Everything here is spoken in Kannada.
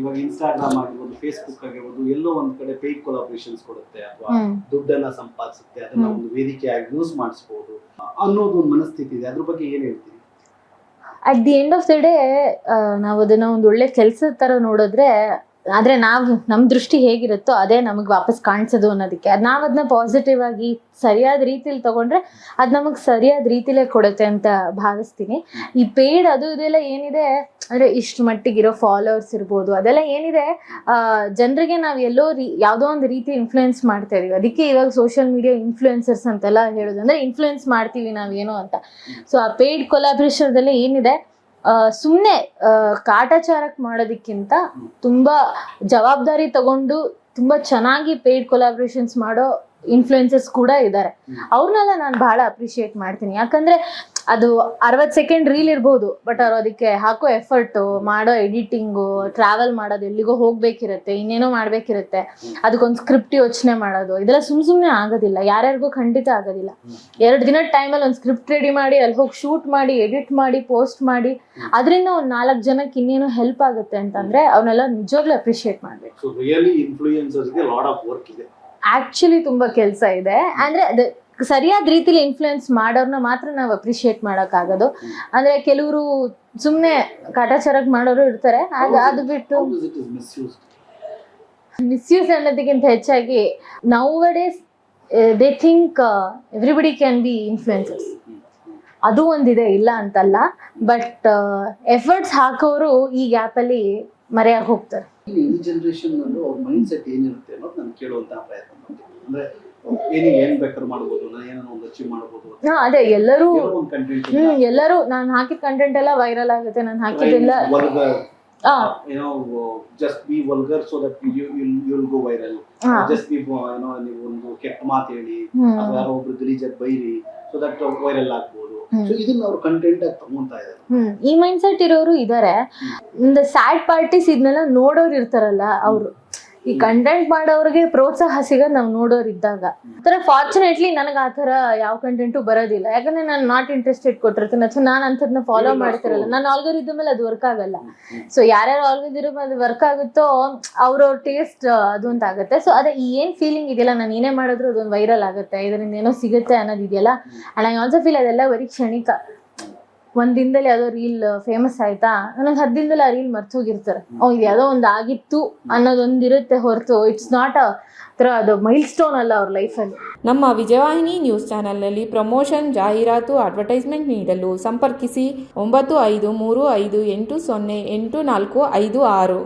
ಇವಾಗ ಇನ್ಸ್ಟಾಗ್ರಾಮ್ ಆಗಿರ್ಬೋದು ಫೇಸ್ಬುಕ್ ಆಗಿರ್ಬೋದು ಎಲ್ಲೋ ಒಂದ್ ಕಡೆ ಪೇಯ್ಡ್ ಕೊಲಾಬ್ರೇಷನ್ಸ್ ಕೊಡುತ್ತೆ ಅಥವಾ ದುಡ್ಡನ್ನ ಸಂಪಾದಿಸುತ್ತೆ ಅದನ್ನ. ಒಂದು ವೇದಿಕೆಯಾಗಿ ಯೂಸ್ ಮಾಡಿಸ್ಬೋದು ಅನ್ನೋದು ಒಂದು ಮನಸ್ಥಿತಿ ಇದೆ. ಅದ್ರ ಬಗ್ಗೆ ಏನ್ ಹೇಳ್ತೀರಿ? At the end of the day ನಾವು ಅದನ್ನ ಒಂದು ಒಳ್ಳೆ ಕೆಲಸದ ತರ ನೋಡಿದ್ರೆ ಆದ್ರೆ ನಾವ್, ನಮ್ ದೃಷ್ಟಿ ಹೇಗಿರುತ್ತೋ ಅದೇ ನಮಗ್ ವಾಪಸ್ ಕಾಣಿಸೋದು ಅನ್ನೋದಕ್ಕೆ. ಅದ್ ನಾವ್ ಅದನ್ನ ಪಾಸಿಟಿವ್ ಆಗಿ ಸರಿಯಾದ ರೀತಿಲಿ ತಗೊಂಡ್ರೆ ಅದ್ ನಮಗ್ ಸರಿಯಾದ ರೀತಿಲೇ ಕೊಡುತ್ತೆ ಅಂತ ಭಾವಿಸ್ತೀನಿ. ಈ ಪೇಯ್ಡ್ ಅದು ಇದೆಲ್ಲ ಏನಿದೆ, ಅಂದ್ರೆ ಇಷ್ಟು ಮಟ್ಟಿಗಿರೋ ಫಾಲೋವರ್ಸ್ ಇರ್ಬೋದು, ಅದೆಲ್ಲ ಏನಿದೆ, ಆ, ಜನರಿಗೆ ನಾವ್ ಎಲ್ಲೋ ರೀ, ಯಾವ್ದೋ ಒಂದು ರೀತಿ ಇನ್ಫ್ಲುಯೆನ್ಸ್ ಮಾಡ್ತಾ ಇದೀವಿ. ಅದಕ್ಕೆ ಇವಾಗ ಸೋಷಿಯಲ್ ಮೀಡಿಯಾ ಇನ್ಫ್ಲುಯೆನ್ಸರ್ಸ್ ಅಂತೆಲ್ಲ ಹೇಳೋದು ಅಂದ್ರೆ ಇನ್ಫ್ಲುಯೆನ್ಸ್ ಮಾಡ್ತೀವಿ ನಾವೇನೋ ಅಂತ. ಸೊ ಆ ಪೇಯ್ಡ್ ಕೊಲಾಬ್ರೇಷನ್ದಲ್ಲಿ ಏನಿದೆ ಆ, ಸುಮ್ನೆ ಕಾಟಾಚಾರಕ್ ಮಾಡೋದಕ್ಕಿಂತ ತುಂಬಾ ಜವಾಬ್ದಾರಿ ತಗೊಂಡು ತುಂಬಾ ಚೆನ್ನಾಗಿ ಪೇಯ್ಡ್ ಕೊಲಾಬ್ರೇಷನ್ಸ್ ಮಾಡೋ ಇನ್ಫ್ಲುಯೆನ್ಸರ್ಸ್ ಕೂಡ ಇದ್ದಾರೆ ಅವ್ರನ್ನೆಲ್ಲ ನಾನು ಬಹಳ ಅಪ್ರಿಶಿಯೇಟ್ ಮಾಡ್ತೀನಿ. ಯಾಕಂದ್ರೆ ಅದು ಅರವತ್ ಸೆಕೆಂಡ್ ರೀಲ್ ಇರ್ಬೋದು ಬಟ್ ಅವ್ರು ಅದಕ್ಕೆ ಹಾಕೋ ಎಫರ್ಟ್ ಮಾಡೋ ಎಡಿಟಿಂಗು ಟ್ರಾವೆಲ್ ಮಾಡೋದು ಎಲ್ಲಿಗೋ ಹೋಗ್ಬೇಕಿರತ್ತೆ ಇನ್ನೇನೋ ಮಾಡ್ಬೇಕಿರುತ್ತೆ. ಅದಕ್ಕೊಂದು ಸ್ಕ್ರಿಪ್ಟ್ ಯೋಚನೆ ಮಾಡೋದು ಇದೆಲ್ಲ ಸುಮ್ ಸುಮ್ನೆ ಆಗೋದಿಲ್ಲ ಯಾರ್ಯಾರಿಗೂ ಖಂಡಿತ ಆಗೋದಿಲ್ಲ. ಎರಡು ದಿನದ ಟೈಮಲ್ಲಿ ಒಂದು ಸ್ಕ್ರಿಪ್ಟ್ ರೆಡಿ ಮಾಡಿ ಅಲ್ಲಿ ಹೋಗಿ ಶೂಟ್ ಮಾಡಿ ಎಡಿಟ್ ಮಾಡಿ ಪೋಸ್ಟ್ ಮಾಡಿ ಅದರಿಂದ ಒಂದು ನಾಲ್ಕು ಜನಕ್ಕೆ ಇನ್ನೇನು ಹೆಲ್ಪ್ ಆಗುತ್ತೆ ಅಂತಂದ್ರೆ ಅವನ್ನೆಲ್ಲ ನಿಜವಾಗ್ಲೂ ಅಪ್ರಿಷಿಯೇಟ್ ಮಾಡ್ಬೇಕು. ಆಕ್ಚುಲಿ ತುಂಬಾ ಕೆಲಸ ಇದೆ. ಅಂದ್ರೆ ಅದು ಸರಿಯಾದ ರೀತಿಲಿ ಇನ್ಫ್ಲುಯೆನ್ಸ್ ಮಾಡೋರ್ನ ಮಾತ್ರ ನಾವು ಅಪ್ರಿಶಿಯೇಟ್ ಮಾಡೋಕ್ಕಾಗೋದು. ಅಂದ್ರೆ ಕೆಲವರು ಸುಮ್ಮನೆ ಕಾಟಾಚಾರಕ್ ಮಾಡೋರು ಇರ್ತಾರೆ. ಹಾಗಾದ ಅದು ಬಿಟ್ಟು ಮಿಸ್ಯೂಸ್ ಅನ್ನೋದಕ್ಕಿಂತ ಹೆಚ್ಚಾಗಿ nowadays they think everybody can be influencers ಅದು ಒಂದಿದೆ ಇಲ್ಲ ಅಂತಲ್ಲ. ಬಟ್ ಎಫರ್ಟ್ಸ್ ಹಾಕೋರು ಈ ಗ್ಯಾಪಲ್ಲಿ ಮರೆಯಾಗಿ ಹೋಗ್ತಾರೆ. ಈ ಜನರೇಷನ್ ಅಲ್ಲೂ ಅವ್ರ ಮೈಂಡ್ ಸೆಟ್ ಏನಿರುತ್ತೆ ಅನ್ನೋದು ನಾನು ಕೇಳುವಂತಹ ಪ್ರಯತ್ನ ಮಾಡ್ತೀನಿ. ಅಂದ್ರೆ ಏನ್ ಬೇಕಾದ್ರೂ ಮಾಡ್ಬೋದು ನಾನು ಏನೋ ಒಂದು ಅಚೀವ್ ಮಾಡ್ಬೋದು ಹಾ ಅದೇ ಎಲ್ಲರೂ ಹ್ಮ್ ಎಲ್ಲರೂ ನಾನು ಹಾಕಿದ ಕಂಟೆಂಟ್ ಎಲ್ಲ ವೈರಲ್ ಆಗುತ್ತೆ ನಾನು ಹಾಕಿದ್ದೆಲ್ಲ ಏನೋ just be vulgar so that you will go viral ಹಾ. ಜಸ್ಟ್ ಬಿ ಏನೋ ನೀವು ಒಂದು ಕೆಟ್ಟ ಮಾತು ಹೇಳಿ ಹ್ಮ್. ಅಥವಾ ಯಾರೋ ಒಬ್ರು ಗಲೀಜಾಗಿ ಬೈರಿ ಸೊ ದಟ್ ವೈರಲ್ ಆಗ್ಬೋದು. ಹ್ಮ್. ಸೊ ಇದನ್ನ ಅವ್ರು ಕಂಟೆಂಟ್ ಆಗಿ ತಗೊಂತಾ ಇದ್ದಾರೆ ಹ್ಮ್. ಈ ಮೈಂಡ್ ಸೆಟ್ ಇರೋರು ಇದಾರೆ. ಸ್ಯಾಡ್ ಪಾರ್ಟೀಸ್ ಇದನ್ನೆಲ್ಲ ನೋಡೋರು ಇರ್ತಾರಲ್ಲ ಅವರು. ಈ ಕಂಟೆಂಟ್ ಮಾಡೋರಿಗೆ ಪ್ರೋತ್ಸಾಹ ಸಿಗೋದು ನಾವು ನೋಡೋರು ಇದ್ದಾಗ ತರ ಫಾರ್ಚುನೇಟ್ಲಿ ನನಗೆ ಆತರ ಯಾವ ಕಂಟೆಂಟು ಬರೋದಿಲ್ಲ. ಯಾಕಂದ್ರೆ ನಾನು ನಾಟ್ ಇಂಟ್ರೆಸ್ಟೆಡ್ ಕೊಟ್ಟಿರ್ತೀನಿ. ಅಥವಾ ನಾನು ಅಂಥದ್ನ ಫಾಲೋ ಮಾಡ್ತಿರಲ್ಲ. ನನ್ನ ಆಲ್ಗೋರಿದಮ್ ಮೇಲೆ ಅದು ವರ್ಕ್ ಆಗಲ್ಲ. ಸೊ ಯಾರ್ಯಾರು ಆಲ್ಗೋರಿದಮ್ ಮೇಲೆ ವರ್ಕ್ ಆಗುತ್ತೋ ಅವ್ರವ್ರ ಟೇಸ್ಟ್ ಅದು ಅಂತ ಆಗುತ್ತೆ. ಸೊ ಅದೇ ಈ ಏನ್ ಫೀಲಿಂಗ್ ಇದೆಯಲ್ಲ ನಾನು ಏನೇ ಮಾಡಿದ್ರು ಅದೊಂದು ವೈರಲ್ ಆಗುತ್ತೆ. ಇದರಿಂದ ಏನೋ ಸಿಗುತ್ತೆ ಅನ್ನೋದು ಇದೆಯಲ್ಲ. ಅಂಡ್ ಐ ಆಲ್ಸೋ ಫೀಲ್ ಅದೆಲ್ಲ ಬರೀ ಕ್ಷಣಿಕ. ಒಂದ್ ದಿನದಲ್ಲಿ ಯಾವ್ದೋ ರೀಲ್ ಫೇಮಸ್ ಆಯ್ತಾ? ನನಗೆ ಹತ್ತು ದಿನದಲ್ಲಿ ಆ ರೀಲ್ ಮರ್ತೋಗಿರ್ತಾರೆ ಓ ಇದು ಯಾವುದೋ ಒಂದು ಆಗಿತ್ತು ಅನ್ನೋದೊಂದು ಇರುತ್ತೆ ಹೊರತು. ಇಟ್ಸ್ ನಾಟ್ ಅ ಥರ ಅದು ಮೈಲ್ ಸ್ಟೋನ್ ಅಲ್ಲ ಅವ್ರ ಲೈಫಲ್ಲಿ ನಮ್ಮ ವಿಜಯವಾಹಿನಿ ನ್ಯೂಸ್ ಚಾನೆಲ್ನಲ್ಲಿ ಪ್ರಮೋಷನ್ ಜಾಹೀರಾತು ಅಡ್ವರ್ಟೈಸ್ಮೆಂಟ್ ನೀಡಲು ಸಂಪರ್ಕಿಸಿ ಒಂಬತ್ತು ಐದು ಮೂರು ಐದು ಎಂಟು ಸೊನ್ನೆ ಎಂಟು ನಾಲ್ಕು ಐದು ಆರು.